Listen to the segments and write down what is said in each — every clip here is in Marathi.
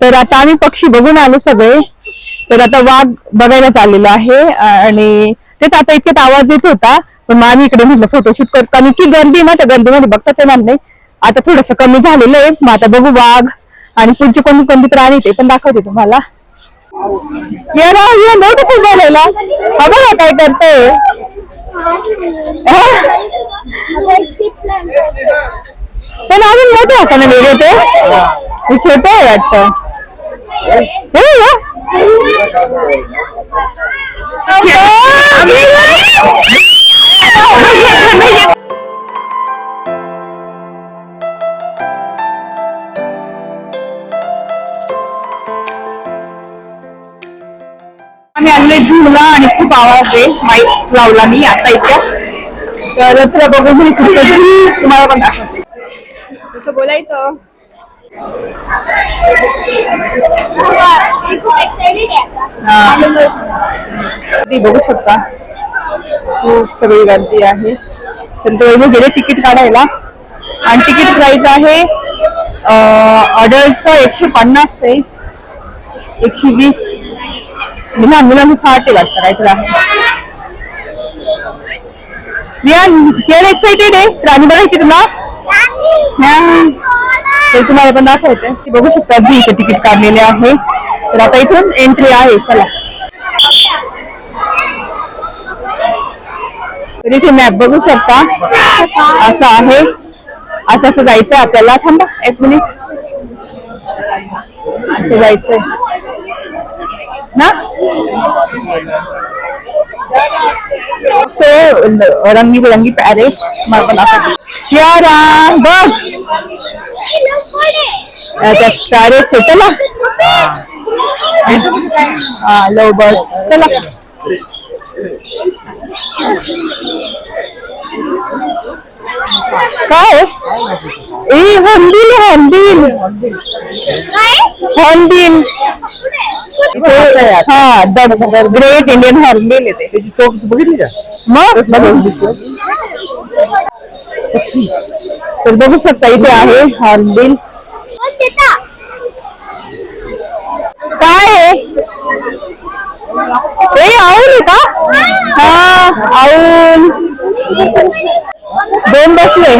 तर आता आम्ही पक्षी बघून आलो सगळे. तर आता वाघ बघायला चाललेलो आहे आणि तेच आता इतक्यात आवाज येत होता पण मग आम्ही इकडे म्हटलं फोटोशूट कर कारण इतकी गर्दी ना त्या गर्दीमध्ये बघताच येणार नाही. आता थोडस कमी झालेलं आहे मग आता बघू वाघ आणि पुढचे कोणती कोणती प्राणी ते पण दाखवते तुम्हाला. ये ना ये नाही कसं बोलायला हा बघा काय करते पण अजून मोठे असताना वेगळे ते? छोटे आहे वाटत. हे आम्ही आणले झुला आणि खूप आवाज आहे माईक लावला मी आता इथे तर चला बघू तुम्हाला पण दाखवतो. बोलायचं. खूप एक्साइटेड. आहे. ती बघू शकता. खूप सगळी गर्दी आहे. तर ते वहिनी गेले तिकीट काढायला. आणि तिकीट प्राइस आहे ऑर्डरचं एकशे पन्नास आहे. एकशे वीस. लहान मुलांना साठ आहे वाटतं काहीतरी आहे. केवढं एक्साइटेड आहे? प्राणी बघायची तुला. तर तुम्हाला पण दाखवते. की बघू शकता जीचे तिकीट काढलेले आहे. तर आता इथून एंट्री आहे. चला. तर इथे मॅप बघू शकता. असं आहे. असं असं जायचंय आपल्याला. थांबा एक मिनिट असं जायचंय. ना? तो रंगीबिरंगी पॅरेस. मला पण दाखव. यारा बघ त्या पॅरेस आहे चला हा लो बस चला काय ए हॉर्नबिल हॉर्नबिल हॉर्नबिल हा ग्रेट इंडियन हॉर्नबिल येते त्याची चौक बघितली का मग. तर बघू शकता इथे आहे हॉर्नबिल काय आहे? ए आऊल आहे का? हा आऊल. दोन बसले.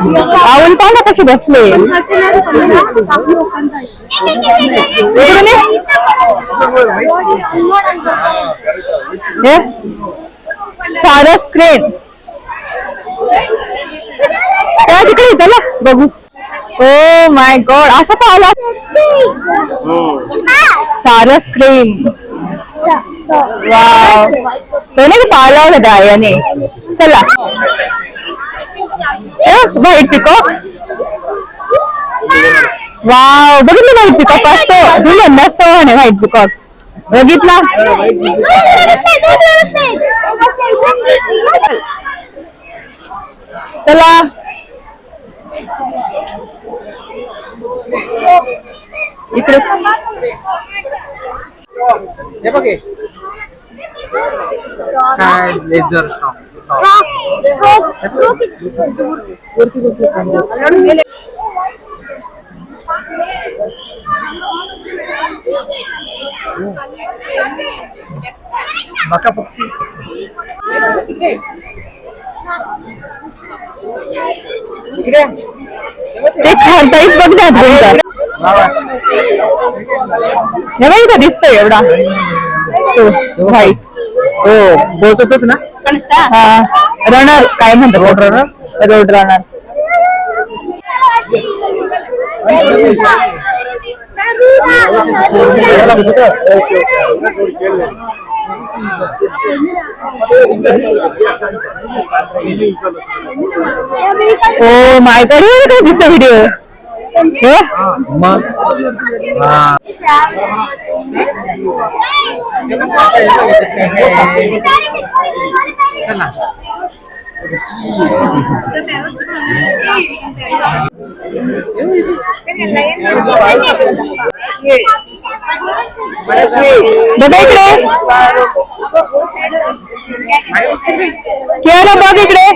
आऊल पाहा कसे बसले. इकडून ये. हे? सारं स्क्रीन त्या तिकडे चला बघू. ओ माय गॉड असं पाहिला. सारं स्क्रीन तो नाही पाहिला होता आयाने चला. व्हाईट पिकॉक वाव बघितलं व्हाईट पिकॉक असतो दुल्हन नसतो म्हणे व्हाईट पिकॉक बघितला? चला. इकडे. हे बघे काय लेझर मका पक्षी. इकडे. ते खारताईच बघण्यात गुंजार हे बघ इथं दिसतोय एवढा. व्हाईट हो बोलतोच ना. हा. रनर काय म्हणतात road runner road runner oh my god हे काय दिसतं व्हिडिओ मग? हा. बघा इकडे. बघ इकडे.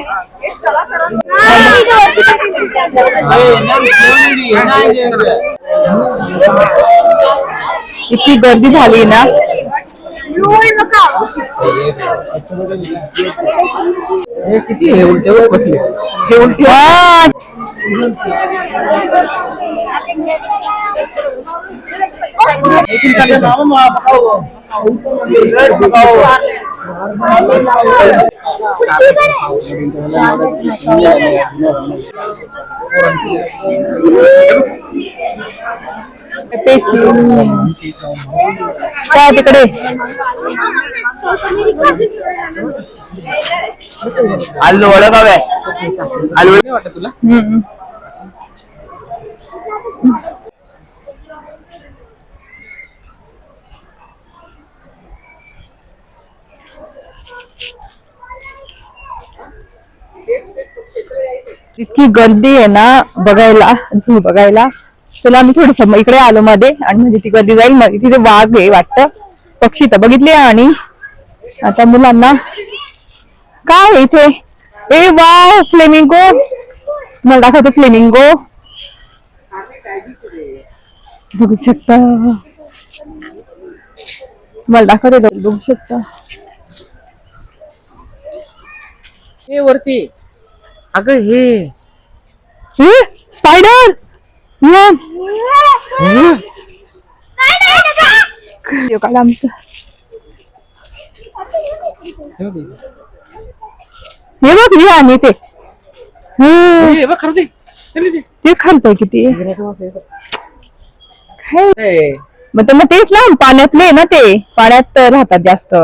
इतकी गर्दी झाली ना. हे किती हे उलटे वर बसले. हे उलटे. पेची. काय तिकडे? आलू वडगाव आहे. आलू नाही वाटत तुला? हम्म. इतकी गर्दी आहे ना बघायला झू बघायला. चला आम्ही थोडस इकडे आलो मध्ये. आणि म्हणजे ती गर्दी जाईल तिथे वाघ आहे वाटतं. पक्षी तर बघितले आणि आता मुलांना काय इथे? ए वा फ्लेमिंगो मला दाखवते फ्लेमिंगो बघू शकता. मला दाखवते बघू शकता. हे वरती. अगं हे. स्पायडर काढ आमचं हे बघ मी आणि ते हम्म, हे बघ खरं ते खालतंय किती काय मग त्यांना तेच ना पाण्यातले ना ते पाण्यात राहतात जास्त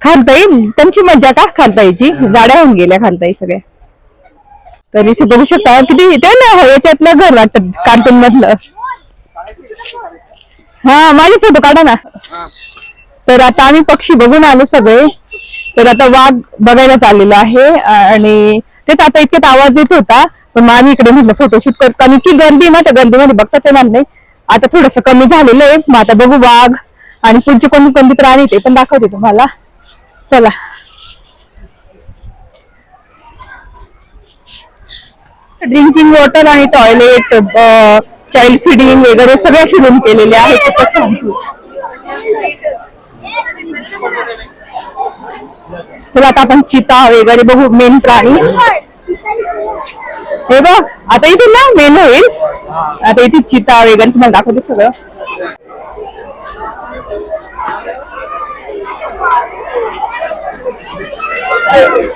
खालता येईल त्यांची मज्जा का खालता यायची जाड्या होऊन गेल्या खालता येईल सगळ्या तर इथे बघू शकता किती ते ना हो, याच्यातलं घर वाटत कार्टून मधलं. हा माझे फोटो काढा ना. तर आता आम्ही पक्षी बघून आलो सगळे. तर आता वाघ बघायला चाललेलो आहे आणि तेच आता इतक्यात आवाज येत होता पण मग आम्ही इकडे म्हटलं फोटोशूट करतो आणि इतकी गर्दी ना त्या गर्दीमध्ये बघताच येणार नाही. आता थोडस कमी झालेलं आहे मग आता बघू वाघ आणि पुढचे कोणी कोणते प्राणी ते पण दाखवते तुम्हाला. चला. ड्रिंकिंग वॉटर आणि टॉयलेट चाइल्ड फिडिंग वगैरे सगळे असे केलेले आहेत चला आता आपण चिता वगैरे बघू मेन प्राणी. हे बघ आता इथे ना मेन होईल. आता इथे चिता वगैरे तुम्हाला दाखवते सगळं. अं,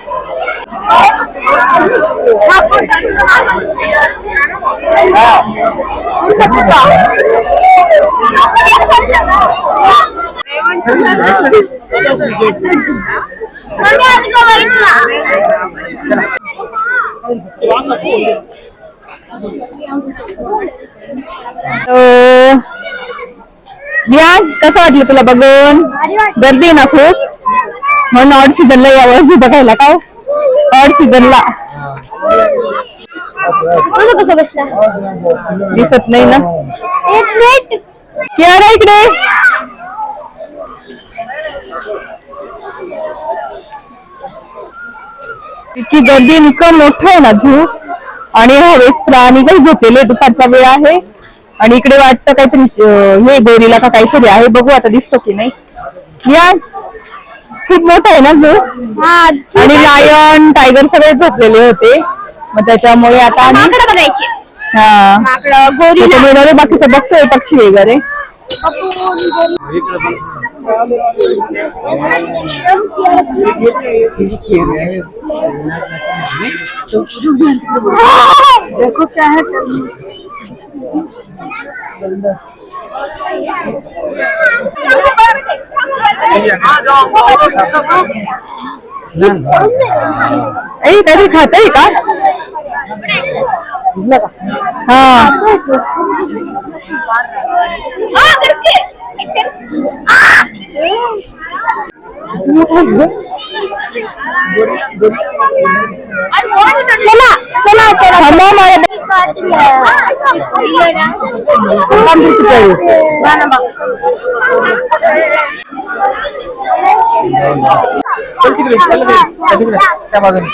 विहान कसं वाटलं तुला बघून गर्दी आहे ना खूप म्हणून ऑड सीझनला यावं बघायला का ऑड सीझनला कसं बसला. दिसत नाही ना. कियारा इकडे. इतकी गर्दी इतकं मोठं आहे ना झू आणि हवेस प्राणी काही झोपलेले दुपारचा वेळ आहे. आणि इकडे वाटतं काहीतरी हे गोरीला का काहीतरी आहे. बघू आता दिसतो की नाही. या. खूप मोठा आहे ना झू हा आणि लायन टायगर सगळे झोपलेले होते. मग त्याच्यामुळे आता आम्ही माकडं बघायचे. हा. माकडं गोरी त्याच्यामुळे वगैरे बाकीचं बघतोय पक्षी वगैरे. देखो क्या है। ऐ कधी खात का हा चला चला चला थांबा मला चल तिकडे चल तिकडे चल तिकडे त्या बाजूने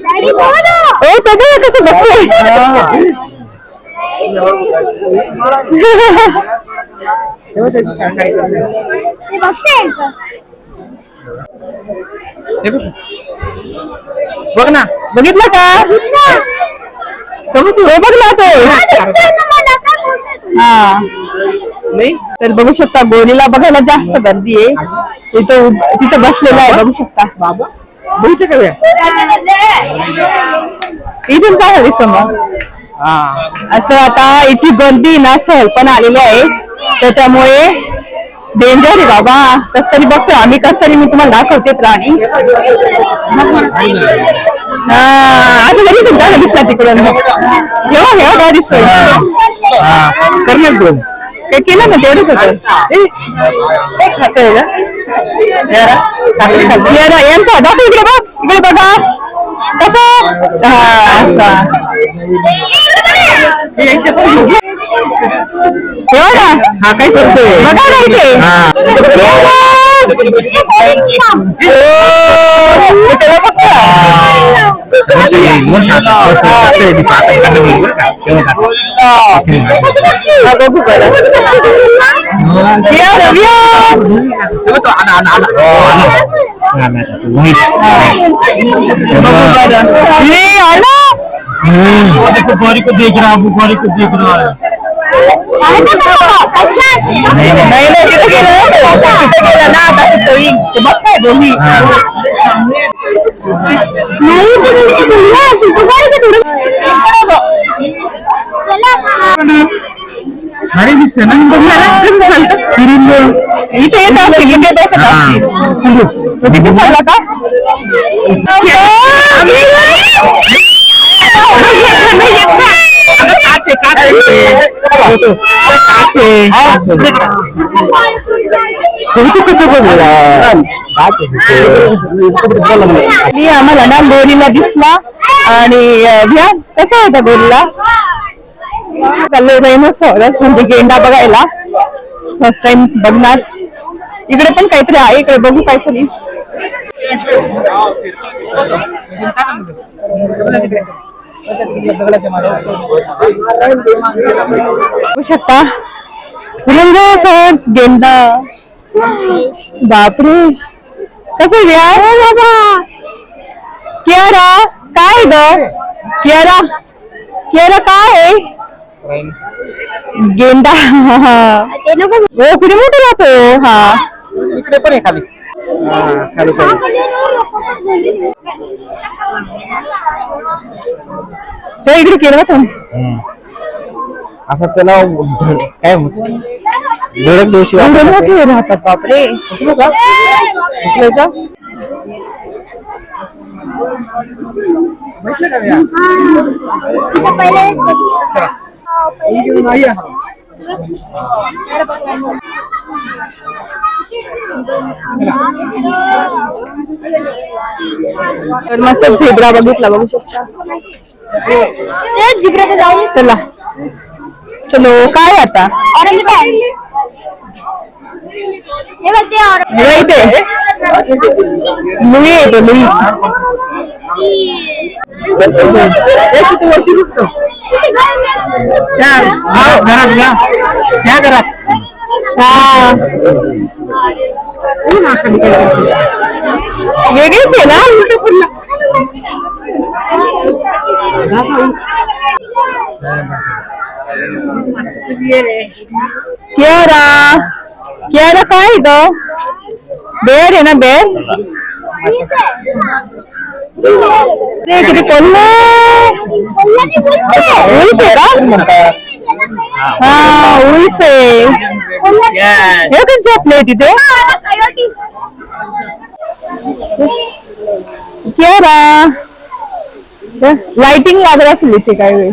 डॅडी बोलो ओ तसं कसं बघतोय ते बघते का? हे बघ. ना. बघितलं का? हे बघ ना तो. हा, तर बघू शकता गोलीला बघायला जास्त गर्दी आहे. तिथं तिथं बसलेला आहे बघू शकता. बाबा. बघितलं का? इथून काय हवी समोर. हा. असं आता इथे गर्दी ना सहल पण आलेली आहे. त्याच्यामुळे डेंजर आहे बाबा. कस तरी बघतो आम्ही. कस तरी मी तुम्हाला दाखवते प्राणी. हा असं कधी तुमचा दिसला तिकडून. हेवा हेवा काय दिसतोय हा करणार तू. काय केलं ना तेवढंच होतं. खातोय यांचा दाखव इकडे बघ. इकडे बघा. कसं? हा असा हे बघा हा काय करतोय बघा ना इथे हा. ओ, हे त्याला बघा. हा, आला. बुखारी को देख रहा बुखारी को देख रहा है. नाही नाही तिथे गेलं तिथे गेलं ना आता. ते बघताय दोन्ही अरे दिसत ना कसं चालतं? इथे येत असतील इथे बसत असतील तो तिथे चालला का तू कसं बोलला मी आम्हाला ना गोरीला दिसला आणि भ्या कसा होता गोरीला चाललोय रायनोसॉरस म्हणजे गेंडा बघायला फर्स्ट टाइम बघणार इकडे पण काहीतरी आहे इकडे बघू काहीतरी. बघू शकता. गेंडा बापरे. कसं घ्या बाबा. कियारा काय ग? कियारा. कियारा काय आहे? गेंडा ते नको हो किती मोठं राहतो हा. इकडे पण आहे खाली. हा खाली खाली ते इकडे केलं होतं असं त्याला धड- काय म्हणतो धडक दिवशी एवढे मोठे राहतात बापरे उचलू का उचलू का बघितलं का या? पहिल्या वेळेस तर मस्त झेब्रा बघितला बघू शकता. चला. चलो काय आता? इथे लुई येतो लुई. वरती घरात त्या घरात. वेगळीच आहे ना उलट पुढला कियारा कियारा काय आहे ग बेर आहे ना बेर ते किती कोल्हा उल्फ आहे का हा उल्फ आहे हे कसं झोपले तिथे कियारा लाइटिंग लागत असेल इथे काय वेळ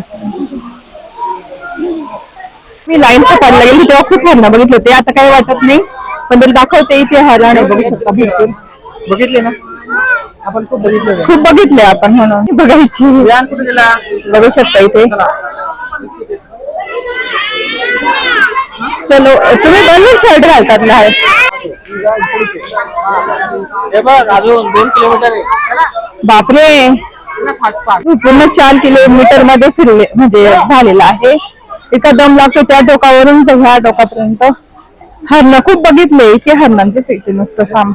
मी लाईन पकडला गेली तेव्हा खूप हरणं बघितलं ते आता काही वाटत नाही पण तरी दाखवते इथे हरण बघू शकता भरपूर. बघितले ना? आपण खूप बघितले. खूप बघितले आपण म्हणून बघायची. कुठे गेला बघू शकता इथे. चलो तुम्ही दोन शर्ट घालतात लहान हे बघ अजून दोन किलोमीटर बापरे. पूर्ण चार किलोमीटरमध्ये फिरले म्हणजे झालेला आहे. एका दम लागतो त्या टोकावरून तर ह्या टोकापर्यंत. हरण खूप बघितले इथे हरणांचे सिटी नुसतं साम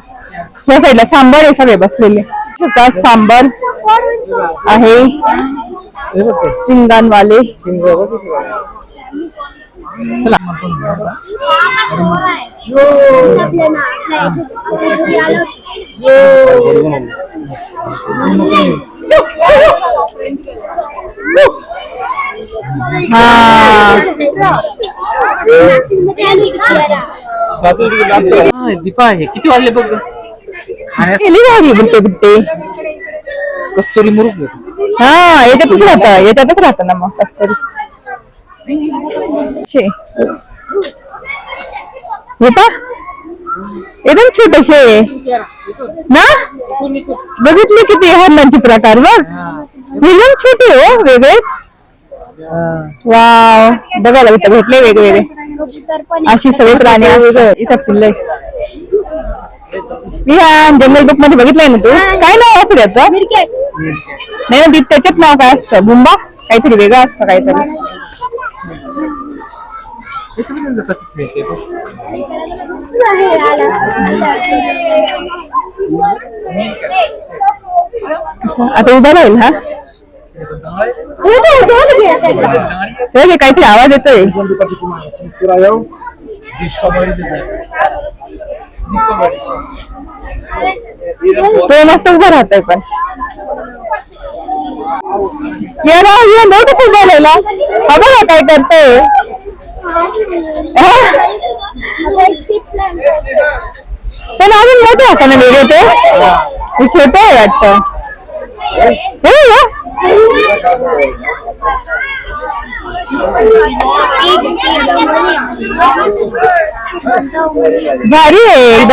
या साईडला सांबर आहे सगळे बसलेले. शेतात सांबर आहे. सिंगांवाले हा. हा, दीपा आहे. किती वाजले बघ. खाण्यास केली भारी बुट्टे बुट्टे कस्तुरी मुरुग हा याच्यातच राहत याच्यातच राहत ना मग कस्तुरी. हे पा एकदम छोटेसे ना? बघितले किती हरणांचे प्रकार बघ. एकदम छोटे हो वेगळेच. वाव. बघायला इथं भेटले वेगवेगळे. अशी सगळे प्राणी. इथं मी ह्या जंगल बुकमध्ये बघितलंय ना तू? काय नाव असं त्याचं नाही ना त्याच्यात नाव काय असतं? बुंबा? काहीतरी वेगळं असतं काहीतरी. कसं खेळते आता उभा राहील हा? ते काहीतरी आवाज येतोय. तो मस्त उभा राहतोय पण. येणार या नाही कसं उभा राहिला. हा बघा काय करतोय. पण अजून मोठे असं ना वेगळे ते? हे छोटे आहे वाटतं. भारी आहे.